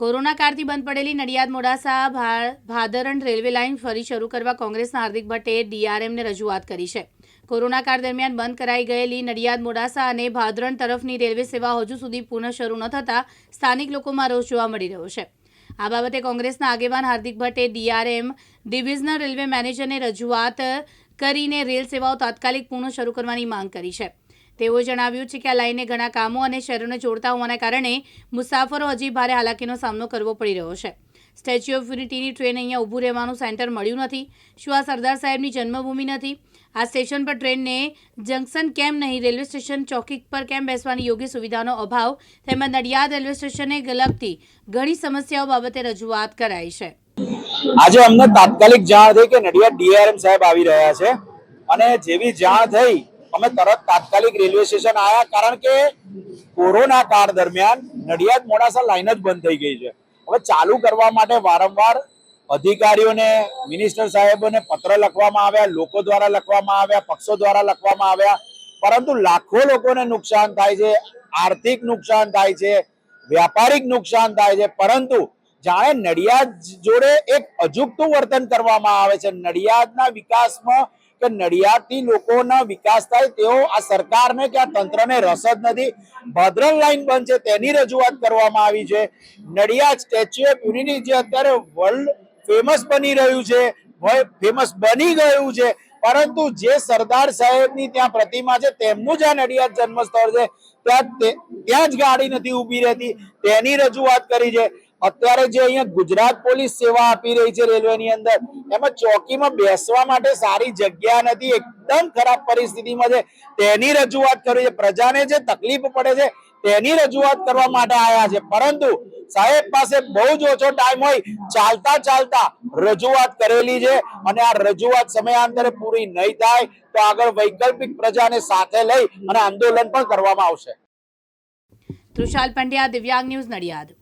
Corona કાળથી બંધ પડેલી નડિયાદ મોડાસા ભાદરણ રેલવે લાઇન ફરી શરૂ કરવા કોંગ્રેસના હાર્દિક ભટ્ટે ડીઆરએમને રજૂઆત કરી છે. કોરોના કાળ દરમિયાન બંધ કરાઈ ગયેલી નડિયાદ મોડાસા અને ભાદરણ તરફની રેલવે સેવા હજુ સુધી પુનઃ શરૂ ન થતાં સ્થાનિક લોકોમાં રોષ જોવા મળી રહ્યો છે. આ બાબતે કોંગ્રેસના આગેવાન હાર્દિક ભટ્ટે ડીઆરએમ ડિવિઝનલ રેલવે મેનેજરને રજૂઆત કરીને રેલ સેવાઓ તાત્કાલિક પુનઃ શરૂ કરવાની માંગ કરી છે. તેઓએ જણાવ્યું છે કે આ લાઈને ઘણા કામો અને શહેરોને જોડતા હોવાના કારણે મુસાફરો હજી ભારે હાલાકીનો સામનો કરવો પડી રહ્યો છે. સ્ટેચ્યુ ઓફ યુનિટીની ટ્રેન અહીંયા ઊભું રહેવાનું સેન્ટર મળ્યું નથી. શું આ સરદાર સાહેબની જન્મભૂમિ નથી? આ સ્ટેશન પર ટ્રેનને જંકશન કેમ નહીં, રેલવે સ્ટેશન ચોકી પર કેમ બેસવાની યોગ્ય સુવિધાનો અભાવ તેમજ નડિયાદ રેલવે સ્ટેશને લગતી ઘણી સમસ્યાઓ બાબતે રજૂઆત કરાઈ છે. આજે અમને તાત્કાલિક જાણ થઈ કે નડિયાદ ડીઆરએમ સાહેબ આવી રહ્યા છે અને જેવી જાણ થઈ અમે તરત તાત્કાલિક રેલવે સ્ટેશન આવ્યા કારણ કે કોરોના કાળ દરમિયાન નડિયાદ મોડાસા લાઈન જ બંધ થઈ ગઈ છે. હવે ચાલુ કરવા માટે વારંવાર અધિકારીઓને, મિનિસ્ટર સાહેબોને પત્ર લખવામાં આવ્યા, લોકો દ્વારા લખવામાં આવ્યા, પક્ષો દ્વારા લખવામાં આવ્યા. પરંતુ લાખો લોકોને નુકસાન થાય છે, આર્થિક નુકસાન થાય છે, વ્યાપારિક નુકસાન થાય છે. પરંતુ જાણે નડિયાદ જોડે એક અજુગતું વર્તન કરવામાં આવે છે. નડિયાદના વિકાસમાં કે નડિયાદથી લોકોના વિકાસ થાય તેઓ આ સરકારને કે આ તંત્રને રસ જ નથી. ભદ્રણ લાઈન બંધ છે, તેની રજૂઆત કરવામાં આવી છે. નડિયાદ સ્ટેચ્યુ ઓફ યુનિટી જે અત્યારે વર્લ્ડ ફેમસ બની રહ્યું છે ફેમસ બની ગયું છે, પરંતુ જે સરદાર સાહેબની ત્યાં પ્રતિમા છે, તેમનું જ આ નડિયાદ જન્મસ્થળ છે. ત્યાં ત્યાં જ ગાડી નથી ઊભી રહેતી. તેની રજૂઆત કરી છે. અત્યારે જે અહીંયા ગુજરાત પોલીસ સેવા આપી રહી છે રેલવેની અંદર, એમાં ચોકીમાં બેસવા માટે સારી જગ્યા નથી, એકદમ ખરાબ પરિસ્થિતિમાં છે. તેની રજૂઆત કરી છે. પ્રજાને જે તકલીફ પડે છે, તેની રજૂઆત કરવા માટે આવ્યા છે. પરંતુ સાહેબ પાસે બહુ જ ઓછો ટાઈમ હોય, ચાલતા ચાલતા રજૂઆત કરેલી છે અને આ રજૂઆત સમયાંતરે પૂરી નહીં થાય તો આગળ વૈકલ્પિક પ્રજાને સાથે લઈ અને આંદોલન પણ કરવામાં આવશે. તૃષાલ પંડ્યા, દિવ્યાંગ ન્યૂઝ નડિયાદ.